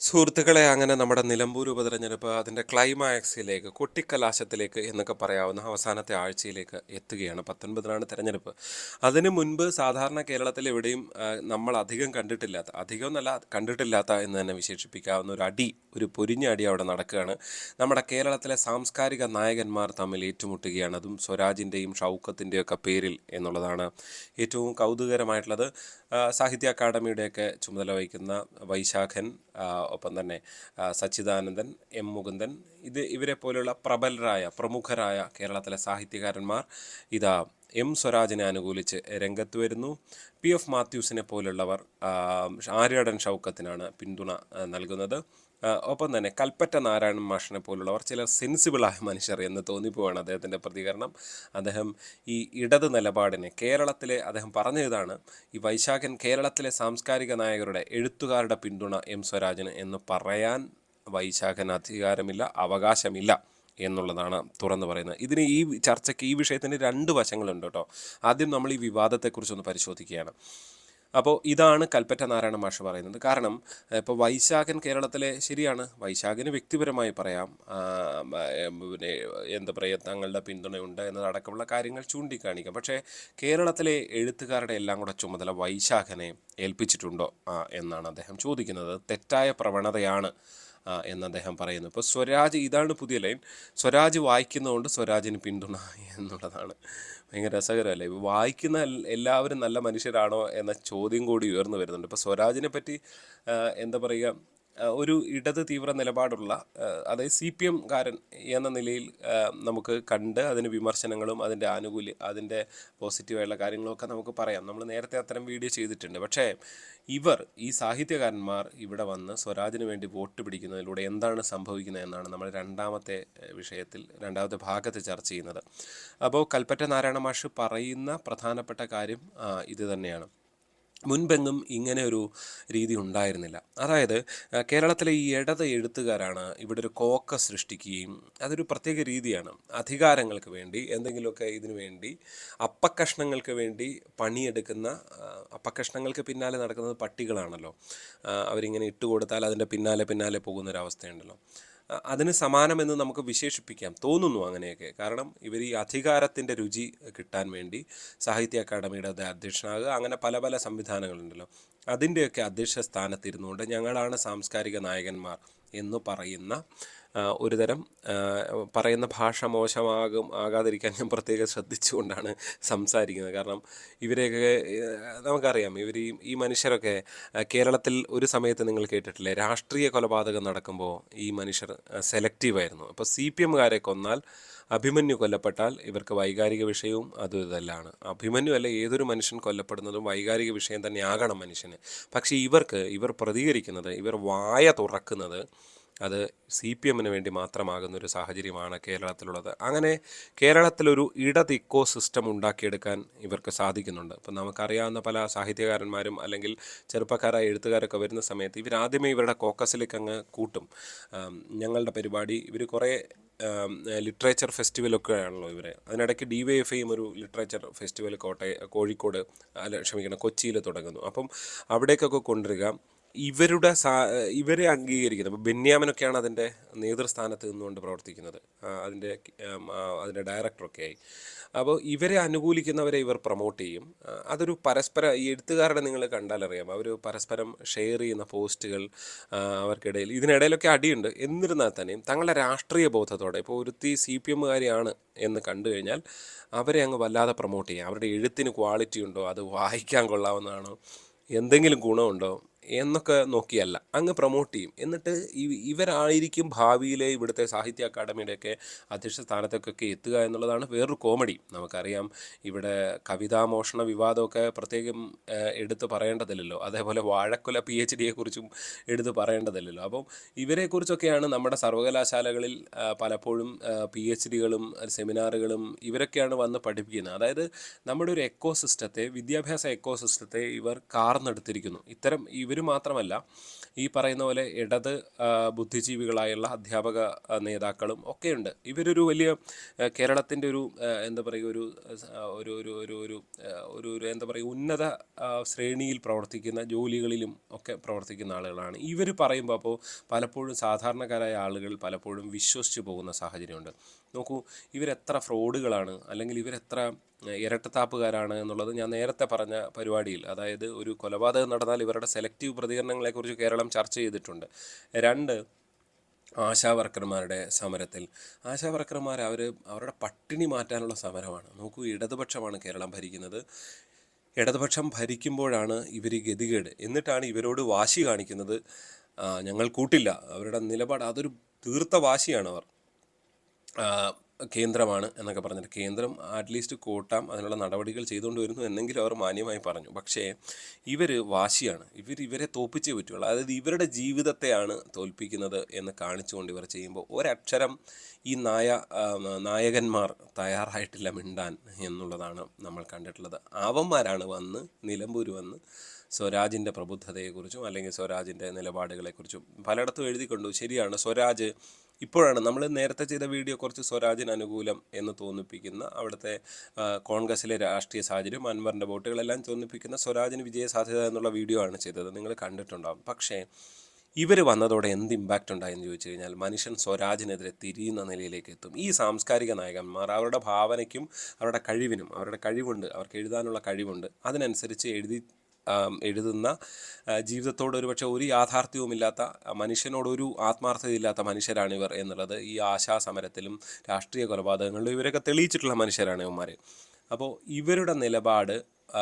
സുഹൃത്തുക്കളെ അങ്ങനെ നമ്മുടെ നിലമ്പൂർ ഉപതെരഞ്ഞെടുപ്പ് അതിന്റെ ക്ലൈമാക്സിലേക്ക് കൊട്ടിക്കലാശത്തിലേക്ക് എന്നൊക്കെ പറയാവുന്ന അവസാനത്തെ ആഴ്ചയിലേക്ക് എത്തുകയാണ് പത്തൊൻപതിനാണ് തെരഞ്ഞെടുപ്പ്. അതിന് മുൻപ് സാധാരണ കേരളത്തിൽ എവിടെയും നമ്മൾ അധികം കണ്ടിട്ടില്ലാത്ത അധികം എന്നല്ല കണ്ടിട്ടില്ലാത്ത എന്ന് തന്നെ വിശേഷിപ്പിക്കാവുന്ന ഒരു അടി ഒരു പൊരിഞ്ഞാടി അവിടെ നടക്കുകയാണ്. നമ്മുടെ കേരളത്തിലെ സാംസ്കാരിക നായകന്മാർ തമ്മിൽ ഏറ്റുമുട്ടുകയാണ്. അതും സ്വരാജിന്റെയും ഷൗക്കത്തിന്റെയും ഒക്കെ പേരിൽ എന്നുള്ളതാണ് ഏറ്റവും കൗതുകരമായിട്ടുള്ളത് സാഹിത്യ അക്കാദമിയുടെയൊക്കെ ചുമതല വഹിക്കുന്ന വൈശാഖൻ ഒപ്പം തന്നെ സച്ചിദാനന്ദൻ എം മുകുന്ദൻ ഇത് ഇവരെ പോലെയുള്ള പ്രബലരായ പ്രമുഖരായ കേരളത്തിലെ സാഹിത്യകാരന്മാർ ഇതാ എം സ്വരാജിനെ അനുകൂലിച്ച് രംഗത്ത് വരുന്നു. പി എഫ് മാത്യൂസിനെ പോലുള്ളവർ ആര്യടൻ ഷൗക്കത്തിനാണ് പിന്തുണ നൽകുന്നത്. ഒപ്പം തന്നെ കൽപ്പറ്റ നാരായണൻ മാഷിനെ പോലുള്ളവർ ചില സെൻസിബിളായ മനുഷ്യർ എന്ന് തോന്നിപ്പോവാണ് അദ്ദേഹത്തിന്റെ പ്രതികരണം. അദ്ദേഹം ഈ ഇടത് നിലപാടിനെ കേരളത്തിലെ അദ്ദേഹം പറഞ്ഞതാണ് ഈ വൈശാഖൻ കേരളത്തിലെ സാംസ്കാരിക നായകരുടെ എഴുത്തുകാരുടെ പിന്തുണ എം സ്വരാജന് എന്ന് പറയാൻ വൈശാഖൻ അധികാരമില്ല അവകാശമില്ല എന്നുള്ളതാണ് തുറന്നു പറയുന്നത്. ഇതിന് ഈ ചർച്ചയ്ക്ക് ഈ വിഷയത്തിന് രണ്ട് വശങ്ങളുണ്ട് കേട്ടോ. ആദ്യം നമ്മൾ ഈ വിവാദത്തെക്കുറിച്ചൊന്ന് പരിശോധിക്കുകയാണ്. അപ്പോൾ ഇതാണ് കൽപ്പറ്റ നാരായണ മാഷ് പറയുന്നത്. കാരണം ഇപ്പോൾ വൈശാഖൻ കേരളത്തിലെ ശരിയാണ്. വൈശാഖന് വ്യക്തിപരമായി പറയാം. പിന്നെ എന്താ പറയുക തങ്ങളുടെ പിന്തുണയുണ്ട് എന്നതടക്കമുള്ള കാര്യങ്ങൾ ചൂണ്ടിക്കാണിക്കാം. പക്ഷേ കേരളത്തിലെ എഴുത്തുകാരുടെ എല്ലാം കൂടെ ചുമതല വൈശാഖനെ ഏൽപ്പിച്ചിട്ടുണ്ടോ എന്നാണ് അദ്ദേഹം ചോദിക്കുന്നത്. തെറ്റായ പ്രവണതയാണ് എന്ന് അദ്ദേഹം പറയുന്നു. ഇപ്പോൾ സ്വരാജ് ഇതാണ് പുതിയ ലൈൻ. സ്വരാജ് വായിക്കുന്നതുകൊണ്ട് സ്വരാജിന് പിന്തുണ എന്നുള്ളതാണ്. ഭയങ്കര രസകരമല്ലേ? വായിക്കുന്ന എല്ലാവരും നല്ല മനുഷ്യരാണോ എന്ന ചോദ്യം കൂടി ഉയർന്നു വരുന്നുണ്ട്. ഇപ്പോൾ സ്വരാജിനെ പറ്റി എന്താ പറയുക ഒരു ഇടത് തീവ്ര നിലപാടുള്ള അതായത് സി പി എംകാരൻ എന്ന നിലയിൽ നമുക്ക് കണ്ട് അതിന് വിമർശനങ്ങളും അതിന്റെ ആനുകൂല്യ അതിന്റെ പോസിറ്റീവായുള്ള കാര്യങ്ങളൊക്കെ നമുക്ക് പറയാം. നമ്മൾ നേരത്തെ അത്തരം വീഡിയോ ചെയ്തിട്ടുണ്ട്. പക്ഷേ ഇവർ ഈ സാഹിത്യകാരന്മാർ ഇവിടെ വന്ന് സ്വരാജിന് വേണ്ടി വോട്ട് പിടിക്കുന്നതിലൂടെ എന്താണ് സംഭവിക്കുന്നത് എന്നാണ് നമ്മൾ രണ്ടാമത്തെ വിഷയത്തിൽ രണ്ടാമത്തെ ഭാഗത്ത് ചർച്ച ചെയ്യുന്നത്. അപ്പോൾ കൽപ്പറ്റ നാരായണ മാഷ് പറയുന്ന പ്രധാനപ്പെട്ട കാര്യം ഇത് തന്നെയാണ്. മുൻപെങ്ങും ഇങ്ങനെ ഒരു രീതി ഉണ്ടായിരുന്നില്ല. അതായത് കേരളത്തിലെ ഈ ഇടത് എഴുത്തുകാരാണ് ഇവിടെ ഒരു കോക്ക സൃഷ്ടിക്കുകയും അതൊരു പ്രത്യേക രീതിയാണ്. അധികാരങ്ങൾക്ക് വേണ്ടി എന്തെങ്കിലുമൊക്കെ ഇതിനു വേണ്ടി അപ്പക്കഷ്ണങ്ങൾക്ക് വേണ്ടി പണിയെടുക്കുന്ന അപ്പക്കഷ്ണങ്ങൾക്ക് പിന്നാലെ നടക്കുന്നത് പട്ടികളാണല്ലോ. അവരിങ്ങനെ ഇട്ട് കൊടുത്താൽ അതിന്റെ പിന്നാലെ പിന്നാലെ പോകുന്നൊരവസ്ഥയുണ്ടല്ലോ. അതിന് സമാനമെന്ന് നമുക്ക് വിശേഷിപ്പിക്കാം. തോന്നുന്നു അങ്ങനെയൊക്കെ. കാരണം ഇവർ ഈ അധികാരത്തിന്റെ രുചി കിട്ടാൻ വേണ്ടി സാഹിത്യ അക്കാദമിയുടെ അധ്യക്ഷനാകുക. അങ്ങനെ പല പല സംവിധാനങ്ങളുണ്ടല്ലോ. അതിന്റെയൊക്കെ അധ്യക്ഷ സ്ഥാനത്തിരുന്നുകൊണ്ട് ഞങ്ങളാണ് സാംസ്കാരിക നായകന്മാർ എന്ന് പറയുന്ന ഒരുതരം തരം പറയുന്ന ഭാഷ മോശമാകും ആകാതിരിക്കാൻ ഞാൻ പ്രത്യേകം ശ്രദ്ധിച്ചുകൊണ്ടാണ് സംസാരിക്കുന്നത്. കാരണം ഇവരെയൊക്കെ നമുക്കറിയാം ഇവർ ഈ ഈ മനുഷ്യരൊക്കെ കേരളത്തിൽ ഒരു സമയത്ത് നിങ്ങൾ കേട്ടിട്ടില്ലേ രാഷ്ട്രീയ കൊലപാതകം നടക്കുമ്പോൾ ഈ മനുഷ്യർ സെലക്റ്റീവായിരുന്നു. അപ്പോൾ സി പി എമ്മുകാരെ കൊന്നാൽ അഭിമന്യു കൊല്ലപ്പെട്ടാൽ ഇവർക്ക് വൈകാരിക വിഷയവും അതും ഇതെല്ലാമാണ് അഭിമന്യു അല്ല ഏതൊരു മനുഷ്യൻ കൊല്ലപ്പെടുന്നതും വൈകാരിക വിഷയം തന്നെയാകണം മനുഷ്യന്. പക്ഷേ ഇവർക്ക് ഇവർ പ്രതികരിക്കുന്നത് ഇവർ വായ തുറക്കുന്നത് അത് സി പി എമ്മിന് വേണ്ടി മാത്രമാകുന്ന ഒരു സാഹചര്യമാണ് കേരളത്തിലുള്ളത്. അങ്ങനെ കേരളത്തിലൊരു ഇടത് ഇക്കോ സിസ്റ്റം ഉണ്ടാക്കിയെടുക്കാൻ ഇവർക്ക് സാധിക്കുന്നുണ്ട്. ഇപ്പം നമുക്കറിയാവുന്ന പല സാഹിത്യകാരന്മാരും അല്ലെങ്കിൽ ചെറുപ്പക്കാരായ എഴുത്തുകാരൊക്കെ വരുന്ന സമയത്ത് ഇവരാദ്യമേ ഇവരുടെ കോക്കസിലേക്ക് അങ്ങ് കൂട്ടും ഞങ്ങളുടെ പരിപാടി ഇവർ കുറേ ലിറ്ററേച്ചർ ഫെസ്റ്റിവലൊക്കെ ആണല്ലോ ഇവരെ. അതിനിടയ്ക്ക് ഡി വൈ എഫ് ഐയും ഒരു ലിറ്ററേച്ചർ ഫെസ്റ്റിവൽ കോട്ടയം കോഴിക്കോട് അല്ല ക്ഷമിക്കണം കൊച്ചിയിൽ തുടങ്ങുന്നു. അപ്പം അവിടേക്കൊക്കെ കൊണ്ടുവരിക. ഇവരുടെ ഇവരെ അംഗീകരിക്കുന്നത്. ഇപ്പോൾ ബെന്യാമിനൊക്കെയാണ് അതിന്റെ നേതൃസ്ഥാനത്ത് നിന്നുകൊണ്ട് പ്രവർത്തിക്കുന്നത്. അതിന്റെ അതിന്റെ ഡയറക്ടറൊക്കെ ആയി. അപ്പോൾ ഇവരെ അനുകൂലിക്കുന്നവരെ ഇവർ പ്രൊമോട്ട് ചെയ്യും. അതൊരു പരസ്പര ഈ എഴുത്തുകാരുടെ നിങ്ങൾ കണ്ടാലറിയാം അവർ പരസ്പരം ഷെയർ ചെയ്യുന്ന പോസ്റ്റുകൾ അവർക്കിടയിൽ ഇതിനിടയിലൊക്കെ അടിയുണ്ട്. എന്നിരുന്നാൽ തന്നെയും തങ്ങളുടെ രാഷ്ട്രീയ ബോധത്തോടെ ഇപ്പോൾ ഒരുത്തി സി പി എമ്മുകാരിയാണ് എന്ന് കണ്ടു കഴിഞ്ഞാൽ അവരെ അങ്ങ് വല്ലാതെ പ്രൊമോട്ട് ചെയ്യാം. അവരുടെ എഴുത്തിന് ക്വാളിറ്റി ഉണ്ടോ? അത് വായിക്കാൻ കൊള്ളാവുന്നതാണോ? എന്തെങ്കിലും ഗുണമുണ്ടോ? എന്നൊക്കെ നോക്കിയല്ല. അങ്ങ് പ്രൊമോട്ട് ചെയ്യും. എന്നിട്ട് ഇവരായിരിക്കും ഭാവിയിലെ ഇവിടുത്തെ സാഹിത്യ അക്കാദമിയുടെയൊക്കെ അധ്യക്ഷ സ്ഥാനത്തേക്കൊക്കെ എത്തുക എന്നുള്ളതാണ് വേറൊരു കോമഡി. നമുക്കറിയാം ഇവിടെ കവിതാമോഷണ വിവാദമൊക്കെ പ്രത്യേകം എടുത്തു എടുത്ത് പറയേണ്ടതില്ലല്ലോ. അതേപോലെ വാഴക്കുല പി എച്ച് ഡിയെക്കുറിച്ചും എടുത്ത് പറയേണ്ടതില്ലല്ലോ. അപ്പം ഇവരെക്കുറിച്ചൊക്കെയാണ് നമ്മുടെ സർവകലാശാലകളിൽ പലപ്പോഴും പി എച്ച് ഡികളും സെമിനാറുകളും ഇവരൊക്കെയാണ് വന്ന് പഠിപ്പിക്കുന്നത്. അതായത് നമ്മുടെ ഒരു എക്കോ സിസ്റ്റത്തെ വിദ്യാഭ്യാസ എക്കോ സിസ്റ്റത്തെ ഇവർ കാർന്നെടുത്തിരിക്കുന്നു. ഇത്തരം ഇവർ മാത്രമല്ല ഈ പറയുന്ന പോലെ ഇടത് ബുദ്ധിജീവികളായുള്ള അധ്യാപക നേതാക്കളും ഒക്കെയുണ്ട്. ഇവരൊരു വലിയ കേരളത്തിന്റെ ഒരു എന്താ പറയുക ഒരു ഒരു ഒരു ഒരു ഒരു ഒരു ഒരു എന്താ പറയുക ഉന്നത ശ്രേണിയിൽ പ്രവർത്തിക്കുന്ന ജോലികളിലും ഒക്കെ പ്രവർത്തിക്കുന്ന ആളുകളാണ്. ഇവർ പറയുമ്പോൾ അപ്പോൾ പലപ്പോഴും സാധാരണക്കാരായ ആളുകൾ പലപ്പോഴും വിശ്വസിച്ച് പോകുന്ന സാഹചര്യമുണ്ട്. നോക്കൂ ഇവരെത്ര ഫ്രോഡുകളാണ് അല്ലെങ്കിൽ ഇവരെത്ര ഇരട്ടത്താപ്പുകാരാണ് എന്നുള്ളത് ഞാൻ നേരത്തെ പറഞ്ഞ പരിപാടിയിൽ അതായത് ഒരു കൊലപാതകം നടന്നാൽ ഇവരുടെ സെലക്റ്റീവ് പ്രതികരണങ്ങളെക്കുറിച്ച് കേരളം ചർച്ച ചെയ്തിട്ടുണ്ട്. രണ്ട് ആശാവർക്കർമാരുടെ സമരത്തിൽ. ആശാവർക്കർമാർ അവർ അവരുടെ പട്ടിണി മാറ്റാനുള്ള സമരമാണ്. നോക്കൂ ഇടതുപക്ഷമാണ് കേരളം ഭരിക്കുന്നത്. ഇടതുപക്ഷം ഭരിക്കുമ്പോഴാണ് ഇവർ ഗതികേട്. എന്നിട്ടാണ് ഇവരോട് വാശി കാണിക്കുന്നത്. ഞങ്ങൾ കൂട്ടില്ല. അവരുടെ നിലപാട് അതൊരു തീർത്ത വാശിയാണ് അവർ. കേന്ദ്രമാണ് എന്നൊക്കെ പറഞ്ഞിട്ട് കേന്ദ്രം അറ്റ്ലീസ്റ്റ് കൂട്ടാം അതിനുള്ള നടപടികൾ ചെയ്തുകൊണ്ട് വരുന്നു എന്നെങ്കിലും അവർ മാന്യമായി പറഞ്ഞു. പക്ഷേ ഇവർ വാശിയാണ്. ഇവർ ഇവരെ തോൽപ്പിച്ചേ പറ്റുള്ളൂ. അതായത് ഇവരുടെ ജീവിതത്തെയാണ് തോൽപ്പിക്കുന്നത് എന്ന് കാണിച്ചുകൊണ്ട് ഇവർ ചെയ്യുമ്പോൾ ഒരക്ഷരം ഈ നായ നായകന്മാർ തയ്യാറായിട്ടില്ല മിണ്ടാൻ എന്നുള്ളതാണ് നമ്മൾ കണ്ടിട്ടുള്ളത്. അവന്മാരാണ് വന്ന് നിലമ്പൂർ വന്ന് സ്വരാജിന്റെ പ്രബുദ്ധതയെക്കുറിച്ചും അല്ലെങ്കിൽ സ്വരാജിന്റെ നിലപാടുകളെക്കുറിച്ചും പലയിടത്തും എഴുതിക്കൊണ്ടു. ശരിയാണ് സ്വരാജ് ഇപ്പോഴാണ് നമ്മൾ നേരത്തെ ചെയ്ത വീഡിയോ കുറച്ച് സ്വരാജിന് അനുകൂലം എന്ന് തോന്നിപ്പിക്കുന്ന അവിടുത്തെ കോൺഗ്രസിലെ രാഷ്ട്രീയ സാഹചര്യം അൻവറിന്റെ വോട്ടുകളെല്ലാം തോന്നിപ്പിക്കുന്ന സ്വരാജിന് വിജയ സാധ്യത എന്നുള്ള വീഡിയോ ആണ് ചെയ്തത്. നിങ്ങൾ കണ്ടിട്ടുണ്ടാകും പക്ഷേ ഇവർ വന്നതോടെ എന്ത് ഇമ്പാക്റ്റ് ഉണ്ടായെന്ന് ചോദിച്ചു കഴിഞ്ഞാൽ മനുഷ്യൻ സ്വരാജിനെതിരെ തിരിയുന്ന നിലയിലേക്ക് എത്തും. ഈ സാംസ്കാരിക നായകന്മാർ അവരുടെ ഭാവനയ്ക്കും അവരുടെ കഴിവിനും അവരുടെ കഴിവുണ്ട് അവർക്ക് എഴുതാനുള്ള കഴിവുണ്ട് അതിനനുസരിച്ച് എഴുതി എഴുതുന്ന ജീവിതത്തോട് ഒരു പക്ഷേ ഒരു യാഥാർത്ഥ്യവുമില്ലാത്ത മനുഷ്യനോടൊരു ആത്മാർത്ഥതയില്ലാത്ത മനുഷ്യരാണിവർ എന്നുള്ളത് ഈ ആശാ സമരത്തിലും രാഷ്ട്രീയ കൊലപാതകങ്ങളിലും ഇവരൊക്കെ തെളിയിച്ചിട്ടുള്ള മനുഷ്യരാണ് ഇവന്മാർ അപ്പോൾ ഇവരുടെ നിലപാട്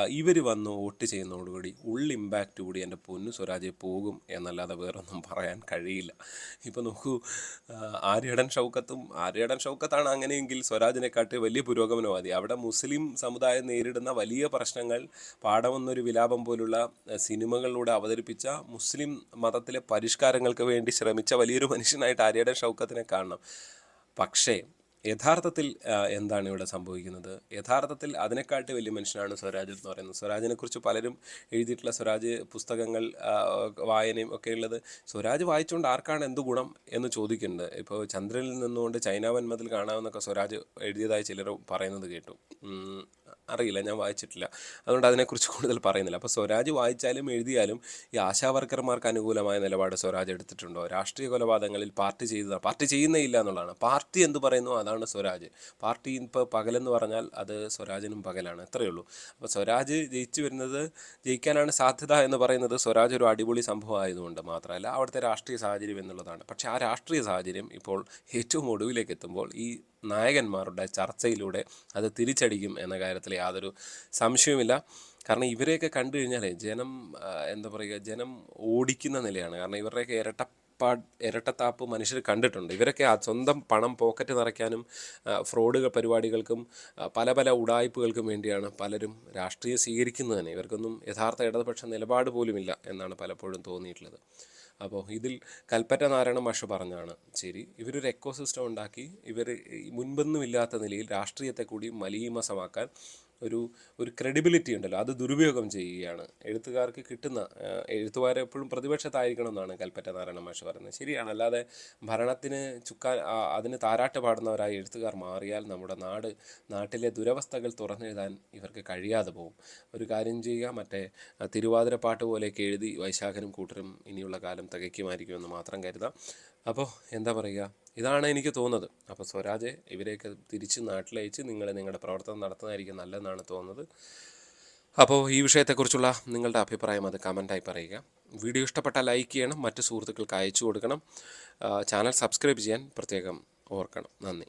ഇവർ വന്ന് വോട്ട് ചെയ്യുന്നതോടുകൂടി ഉൾ ഇമ്പാക്റ്റ് കൂടി എന്റെ പൊന്നു സ്വരാജെ പോകും എന്നല്ലാതെ വേറൊന്നും പറയാൻ കഴിയില്ല. ഇപ്പോൾ നോക്കൂ ആര്യടൻ ഷൗക്കത്തും ആര്യടൻ ഷൗക്കത്താണ് അങ്ങനെയെങ്കിൽ സ്വരാജിനെക്കാട്ടി വലിയ പുരോഗമനവാദി. അവിടെ മുസ്ലിം സമുദായം നേരിടുന്ന വലിയ പ്രശ്നങ്ങൾ പാഠമെന്നൊരു വിലാപം പോലുള്ള സിനിമകളിലൂടെ അവതരിപ്പിച്ച മുസ്ലിം മതത്തിലെ പരിഷ്കാരങ്ങൾക്ക് വേണ്ടി ശ്രമിച്ച വലിയൊരു മനുഷ്യനായിട്ട് ആര്യടൻ ഷൗക്കത്തിനെ കാണണം. പക്ഷേ യഥാർത്ഥത്തിൽ എന്താണ് ഇവിടെ സംഭവിക്കുന്നത്? യഥാർത്ഥത്തിൽ അതിനെക്കാട്ടി വലിയ മനുഷ്യനാണ് സ്വരാജ് എന്ന് പറയുന്നത്. സ്വരാജിനെ കുറിച്ച് പലരും എഴുതിയിട്ടുള്ള സ്വരാജ് പുസ്തകങ്ങൾ വായനയും ഒക്കെ ഉള്ളത് സ്വരാജ് വായിച്ചുകൊണ്ട് ആർക്കാണ് എന്ത് ഗുണം എന്ന് ചോദിക്കുന്നുണ്ട്. ഇപ്പോൾ ചന്ദ്രനിൽ നിന്നുകൊണ്ട് ചൈന വന്മതിൽ കാണാമെന്നൊക്കെ സ്വരാജ് എഴുതിയതായി ചിലർ പറയുന്നത് കേട്ടു. അറിയില്ല ഞാൻ വായിച്ചിട്ടില്ല. അതുകൊണ്ട് അതിനെക്കുറിച്ച് കൂടുതൽ പറയുന്നില്ല. അപ്പോൾ സ്വരാജ് വായിച്ചാലും എഴുതിയാലും ഈ ആശാവർക്കർമാർക്ക് അനുകൂലമായ നിലപാട് സ്വരാജ് എടുത്തിട്ടുണ്ടോ? രാഷ്ട്രീയ കൊലപാതകങ്ങളിൽ പാർട്ടി ചെയ്ത പാർട്ടി ചെയ്യുന്നേ ഇല്ല എന്നുള്ളതാണ്. പാർട്ടി എന്ത് പറയുന്നു? അതാണ് സ്വരാജ്. പാർട്ടി ഇപ്പോൾ പകലെന്ന് പറഞ്ഞാൽ അത് സ്വരാജിനും പകലാണ്. എത്രയേ ഉള്ളൂ. അപ്പോൾ സ്വരാജ് ജയിച്ചു വരുന്നത് ജയിക്കാനാണ് സാധ്യത എന്ന് പറയുന്നത് സ്വരാജ് ഒരു അടിപൊളി സംഭവമായതുകൊണ്ട് മാത്രമല്ല അവിടുത്തെ രാഷ്ട്രീയ സാഹചര്യം എന്നുള്ളതാണ്. പക്ഷേ ആ രാഷ്ട്രീയ സാഹചര്യം ഇപ്പോൾ ഏറ്റവും ഒടുവിലേക്ക് എത്തുമ്പോൾ ഈ നായകന്മാരുടെ ചർച്ചയിലൂടെ അത് തിരിച്ചടിക്കും എന്ന കാര്യത്തിൽ യാതൊരു സംശയവുമില്ല. കാരണം ഇവരെയൊക്കെ കണ്ടു കഴിഞ്ഞാൽ ജനം എന്താ പറയുക ജനം ഓടിക്കുന്ന നിലയാണ്. കാരണം ഇവരുടെയൊക്കെ ഇരട്ടപ്പാ ഇരട്ടത്താപ്പ് മനുഷ്യർ കണ്ടിട്ടുണ്ട്. ഇവരൊക്കെ ആ സ്വന്തം പണം പോക്കറ്റ് നിറയ്ക്കാനും ഫ്രോഡ് പരിപാടികൾക്കും പല പല ഉടായ്പകൾക്കും വേണ്ടിയാണ് പലരും രാഷ്ട്രീയം സ്വീകരിക്കുന്നത് തന്നെ. ഇവർക്കൊന്നും യഥാർത്ഥ ഇടതുപക്ഷ നിലപാട് പോലുമില്ല എന്നാണ് പലപ്പോഴും തോന്നിയിട്ടുള്ളത്. അപ്പോൾ ഇതിൽ കൽപ്പറ്റ നാരായണ മാഷ് പറഞ്ഞാണ് ശരി ഇവരൊരു എക്കോസിസ്റ്റം ഉണ്ടാക്കി ഇവർ മുൻപൊന്നുമില്ലാത്ത നിലയിൽ രാഷ്ട്രീയത്തെ കൂടി മലീമസമാക്കാൻ ഒരു ഒരു ക്രെഡിബിലിറ്റി ഉണ്ടല്ലോ. അത് ദുരുപയോഗം ചെയ്യുകയാണ്. എഴുത്തുകാർക്ക് കിട്ടുന്ന ആ, എഴുത്തുകാരെ എപ്പോഴും പ്രതിപക്ഷത്തായിരിക്കണം എന്നാണ് കൽപ്പറ്റ നാരായണ മാഷ് പറയുന്നത്. ശരിയാണ്. അല്ലാതെ ഭരണത്തിന് ചുക്കാൻ അതിന് താരാട്ട് പാടുന്നവരായി എഴുത്തുകാർ മാറിയാൽ നമ്മുടെ നാട് നാട്ടിലെ ദുരവസ്ഥകൾ തുറന്നെഴുതാൻ ഇവർക്ക് കഴിയാതെ പോകും. ഒരു കാര്യം ചെയ്യുക മറ്റേ തിരുവാതിരപ്പാട്ട് തിരുവാതിര പാട്ട് പോലെയൊക്കെ എഴുതി വൈശാഖനും കൂട്ടരും ഇനിയുള്ള കാലം തികയ്ക്കുമായിരിക്കുമെന്ന് മാത്രം കരുതാം. അപ്പോൾ എന്താ പറയുക? ഇതാണ് എനിക്ക് തോന്നുന്നത്. അപ്പോൾ സ്വരാജ് ഇവരെയൊക്കെ തിരിച്ച് നാട്ടിലയച്ച് നിങ്ങൾ നിങ്ങളുടെ പ്രവർത്തനം നടത്തുന്നതായിരിക്കും നല്ലതെന്നാണ് തോന്നുന്നത്. അപ്പോൾ ഈ വിഷയത്തെക്കുറിച്ചുള്ള നിങ്ങളുടെ അഭിപ്രായം അത് കമന്റായി പറയുക. വീഡിയോ ഇഷ്ടപ്പെട്ടാൽ ലൈക്ക് ചെയ്യണം. മറ്റ് സുഹൃത്തുക്കൾക്ക് അയച്ചു കൊടുക്കണം. ചാനൽ സബ്സ്ക്രൈബ് ചെയ്യാൻ പ്രത്യേകം ഓർക്കണം. നന്ദി.